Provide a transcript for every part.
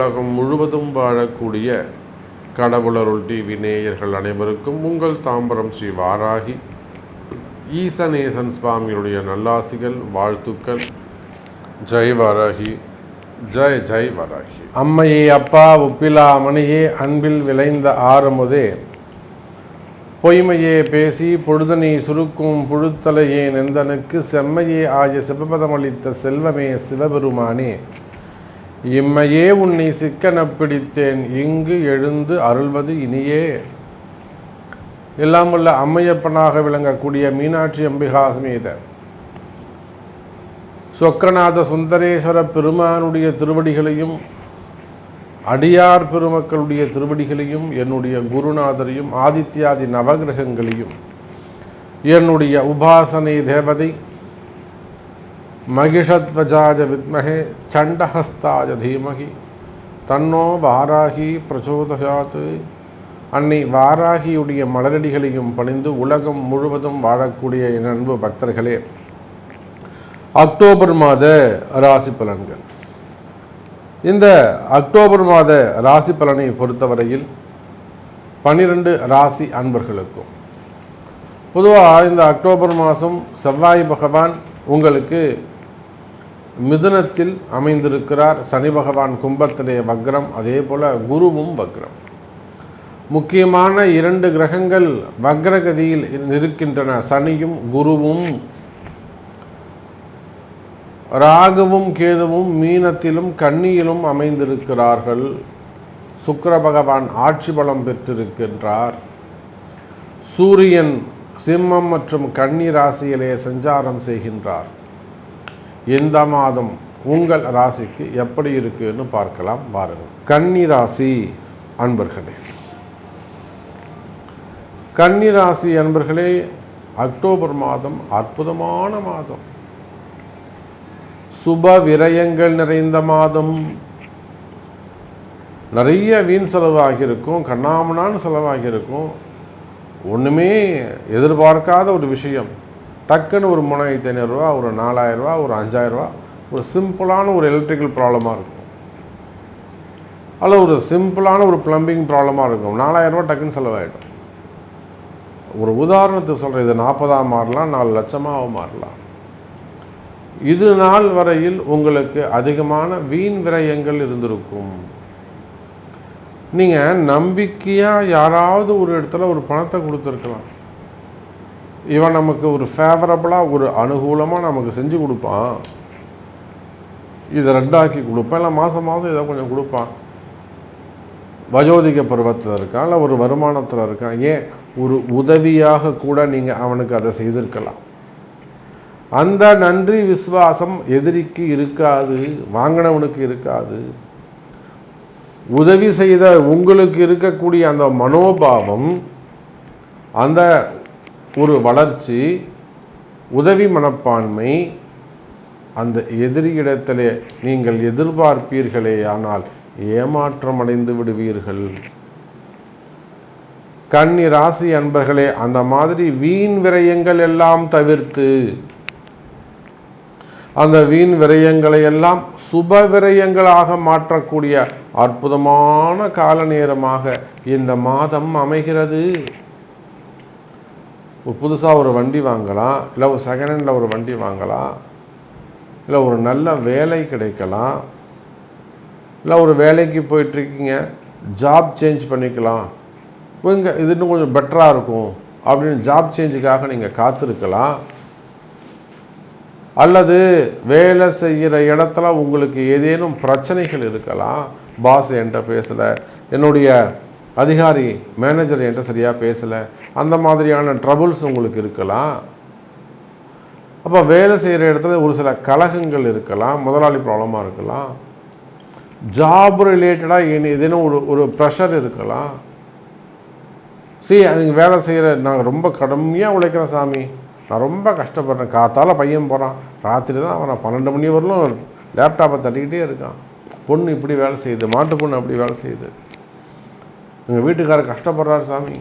உலகம் முழுவதும் வாழக்கூடிய கடவுளருள் டிவி நேயர்கள் அனைவருக்கும் உங்கள் தாம்பரம் ஸ்ரீ வாராகி. ஈசநேசன் சுவாமியுடைய நல்லாசிகள் வாழ்த்துக்கள். ஜெய் வாராகி ஜெய் ஜெய் வாராகி. அம்மையே அப்பா ஒப்பிலா மணியே அன்பில் விளைந்த ஆறுமுதே. பொய்மையே பேசி பொழுதனை சுருக்கும் புழுத்தலையே நெந்தனுக்கு செம்மையே ஆகிய சிவபதமளித்த செல்வமே சிவபெருமானே. இம்மையே உன்னை சிக்கன பிடித்தேன் இங்கு எழுந்து அருள்வது இனியே. எல்லாம் வல்ல அம்மையப்பனாக விளங்கக்கூடிய மீனாட்சி அம்பிகா சமேத சொக்கநாத சுந்தரேஸ்வர பெருமானுடைய திருவடிகளையும் அடியார் பெருமக்களுடைய திருவடிகளையும் என்னுடைய குருநாதரையும் ஆதித்யாதி நவகிரகங்களையும் என்னுடைய உபாசனை தேவதை மகிஷத்வஜாஜ வித்மகே சண்டஹஸ்தாஜ தீமகி. தன்னோ வாராகி பிரச்சோதயாத் அன்னை வாராகியுடைய மலரடிகளையும் பணிந்து உலகம் முழுவதும் வாழக்கூடிய என் அன்பு பக்தர்களே அக்டோபர் மாத ராசி பலன்கள். இந்த அக்டோபர் மாத ராசி பலனை பொறுத்தவரையில் பன்னிரண்டு ராசி அன்பர்களுக்கும் பொதுவாக இந்த அக்டோபர் மாதம் செவ்வாய் பகவான் உங்களுக்கு மிதுனத்தில் அமைந்திருக்கிறார் சனி பகவான் கும்பத்திலே வக்ரம் அதே போல் குருவும் வக்ரம். முக்கியமான இரண்டு கிரகங்கள் வக்ரகதியில் இருக்கின்றன சனியும் குருவும். ராகுவும் கேதுவும் மீனத்திலும் கன்னியிலும் அமைந்திருக்கிறார்கள். சுக்கர பகவான் ஆட்சி பலம் பெற்றிருக்கின்றார். சூரியன் சிம்மம் மற்றும் கன்னி ராசியிலே சஞ்சாரம் செய்கின்றார். இந்த மாதம் உங்கள் ராசிக்கு எப்படி இருக்குன்னு பார்க்கலாம் பாருங்கள் கன்னி ராசி அன்பர்களே. கன்னி ராசி அன்பர்களே அக்டோபர் மாதம் அற்புதமான மாதம். சுப விரயங்கள் நிறைந்த மாதம். நிறைய வீண் செலவாகியிருக்கும் கண்ணாமனான்னு செலவாகியிருக்கும். ஒன்றுமே எதிர்பார்க்காத ஒரு விஷயம். டக்குன்னு ஒரு மூணாயிரத்தி ஐநூறுரூவா ஒரு நாலாயிரரூவா ஒரு அஞ்சாயிரரூவா ஒரு சிம்பிளான ஒரு எலக்ட்ரிக்கல் ப்ராப்ளமாக இருக்கும். அல்ல ஒரு சிம்பிளான ஒரு ப்ளம்பிங் ப்ராப்ளமாக இருக்கும். நாலாயிரரூவா டக்குன்னு செலவாயிடும். ஒரு உதாரணத்துக்கு சொல்கிறேன் இது நாற்பதாக மாறலாம் நாலு லட்சமாக மாறலாம். இது நாள் வரையில் உங்களுக்கு அதிகமான வீண் விரயங்கள் இருந்திருக்கும். நீங்கள் நம்பிக்கையாக யாராவது ஒரு இடத்துல ஒரு பணத்தை கொடுத்துருக்கலாம். இவன் நமக்கு ஒரு ஃபேவரபுளாக ஒரு அனுகூலமாக நமக்கு செஞ்சு கொடுப்பான். இதை ரெண்டாக்கி கொடுப்பான். இல்லை மாதம் மாதம் இதை கொஞ்சம் கொடுப்பான். வயோதிக பருவத்தில் இருக்கான் இல்லை ஒரு வருமானத்தில் இருக்கான். ஏன்? ஒரு உதவியாக கூட நீங்கள் அவனுக்கு அதை செய்திருக்கலாம். அந்த நன்றி விசுவாசம் எதிரிக்கு இருக்காது வாங்கினவனுக்கு இருக்காது. உதவி செய்த உங்களுக்கு இருக்கக்கூடிய அந்த மனோபாவம் அந்த ஒரு வளர்ச்சி உதவி மனப்பான்மை அந்த எதிரியிடத்திலே நீங்கள் எதிர்பார்ப்பீர்களே ஆனால் ஏமாற்றம் அடைந்து விடுவீர்கள். கன்னி ராசி அன்பர்களே அந்த மாதிரி வீண் விரயங்கள் எல்லாம் தவிர்த்து அந்த வீண் விரயங்களை எல்லாம் சுப விரயங்களாக மாற்றக்கூடிய அற்புதமான கால நேரமாக இந்த மாதம் அமைகிறது. புதுசாக ஒரு வண்டி வாங்கலாம் இல்லை ஒரு செகண்ட் ஹேண்டில் ஒரு வண்டி வாங்கலாம் இல்லை ஒரு நல்ல வேலை கிடைக்கலாம் இல்லை ஒரு வேலைக்கு போயிட்டுருக்கீங்க ஜாப் சேஞ்ச் பண்ணிக்கலாம். இங்கே இது இன்னும் கொஞ்சம் பெட்டராக இருக்கும். அப்படின்னு ஜாப் சேஞ்சுக்காக நீங்கள் காத்திருக்கலாம். அல்லது வேலை செய்கிற இடத்துல உங்களுக்கு ஏதேனும் பிரச்சனைகள் இருக்கலாம். பாஸ் என்கிட்ட பேசலை. என்னுடைய அதிகாரி மேனேஜர் என்கிட்ட சரியாக பேசலை. அந்த மாதிரியான ட்ரபுள்ஸ் உங்களுக்கு இருக்கலாம். அப்போ வேலை செய்கிற இடத்துல ஒரு சில கலகங்கள் இருக்கலாம். முதலாளி ப்ராப்ளமாக இருக்கலாம். ஜாப் ரிலேட்டடாக இனி ஏதேனும் ஒரு ஒரு ப்ரெஷர் இருக்கலாம். சரி அதுங்க வேலை செய்கிற நாங்கள் ரொம்ப கடுமையாக உழைக்கிறோம் சாமி. நான் ரொம்ப கஷ்டப்படுறேன். காத்தால் பையன் போகிறான் ராத்திரி தான் அவன் பன்னெண்டு மணி வரலும் லேப்டாப்பை தட்டிக்கிட்டே இருக்கான். பொண்ணு இப்படி வேலை செய்யுது மாட்டு பொண்ணு அப்படி வேலை செய்யுது. எங்கள் வீட்டுக்காரர் கஷ்டப்படுறாரு சாமி.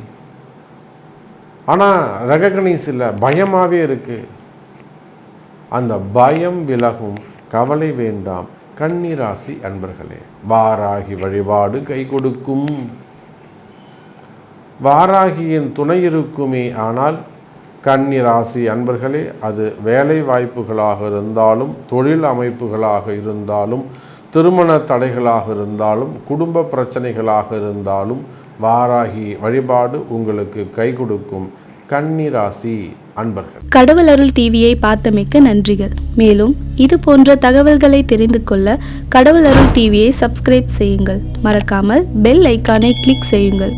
ஆனால் ரெகக்னைஸ் இல்லை பயமாகவே இருக்குது அந்த பயம் விலகும் கவலை வேண்டாம் கன்னிராசி அன்பர்களே வாராகி வழிபாடு கை கொடுக்கும். வாராகியின் துணை இருக்குமே ஆனால் கன்னிராசி அன்பர்களே அது வேலை வாய்ப்புகளாக இருந்தாலும் தொழில் அமைப்புகளாக இருந்தாலும் திருமண தடைகளாக இருந்தாலும் குடும்ப பிரச்சனைகளாக இருந்தாலும் வாராகி வழிபாடு உங்களுக்கு கை கொடுக்கும். கன்னிராசி அன்பர்கள். கடவுள் அருள் டிவியை பார்த்தமைக்க நன்றிகள். மேலும் இது போன்ற தகவல்களை தெரிந்து கொள்ள கடவுள் அருள் டிவியை சப்ஸ்கிரைப் செய்யுங்கள். மறக்காமல் பெல் ஐக்கானை கிளிக் செய்யுங்கள்.